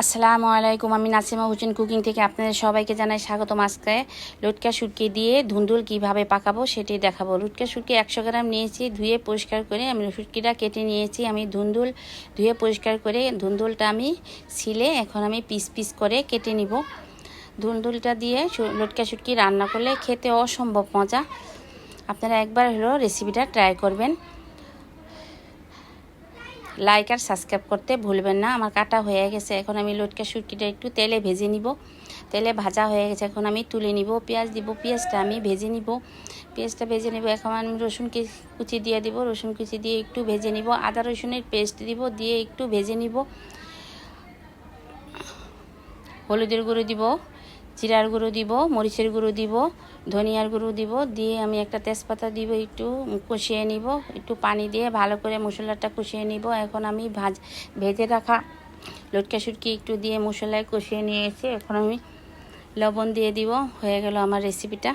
আসসালামু আলাইকুম, আমি নাসিমা হোসেন কুকিং থেকে আপনাদের সবাইকে জানাই স্বাগতম আজকে। লুটকা শুটকি দিয়ে ধুন্দুল কীভাবে পাকাবো সেটি দেখাবো। লুটকা শুটকি একশো গ্রাম নিয়েছি, ধুয়ে পরিষ্কার করে আমি শুটকিটা কেটে নিয়েছি। আমি ধুন্দুল ধুয়ে পরিষ্কার করে ধুন্দুলটা আমি ছিলে এখন আমি পিস পিস করে কেটে নিব। ধুন্দুলটা দিয়ে লুটকা শুটকি রান্না করলে খেতে অসম্ভব মজা। আপনারা একবার হলো রেসিপিটা ট্রাই করবেন। লাইক আর সাবস্ক্রাইব করতে ভুলবেন না। আমার কাটা হয়ে গেছে। এখন আমি লটকা শুটকিটা একটু তেলে ভেজে নিব। তেলে ভাজা হয়ে গেছে। এখন আমি তুলে নিব। পেঁয়াজ দিব। পেঁয়াজটা আমি ভেজে নিব। পেঁয়াজটা ভেজে নিব। এখন আমি রসুন কুচি দিয়ে দিব। রসুন কুচি দিয়ে একটু ভেজে নিব। আদা রসুনের পেস্ট দিব। দিয়ে একটু ভেজে নিব। হলুদের গুঁড়ো দিব। জিরার গুঁড়ো দিব, মরিচের গুঁড়ো দিব, ধনিয়ার গুঁড়ো দিব, দিয়ে আমি একটা তেজপাতা দিব একটু, কষিয়ে নিব, একটু পানি দিয়ে ভালো করে মশলাটা কষিয়ে নিব। এখন আমি ভাজ, ভেজে রাখা লটকা সুটকি একটু দিয়ে মশলায় কষিয়ে নিয়ে এসে এখন আমি লবণ দিয়ে দিব, হয়ে গেল আমার রেসিপিটা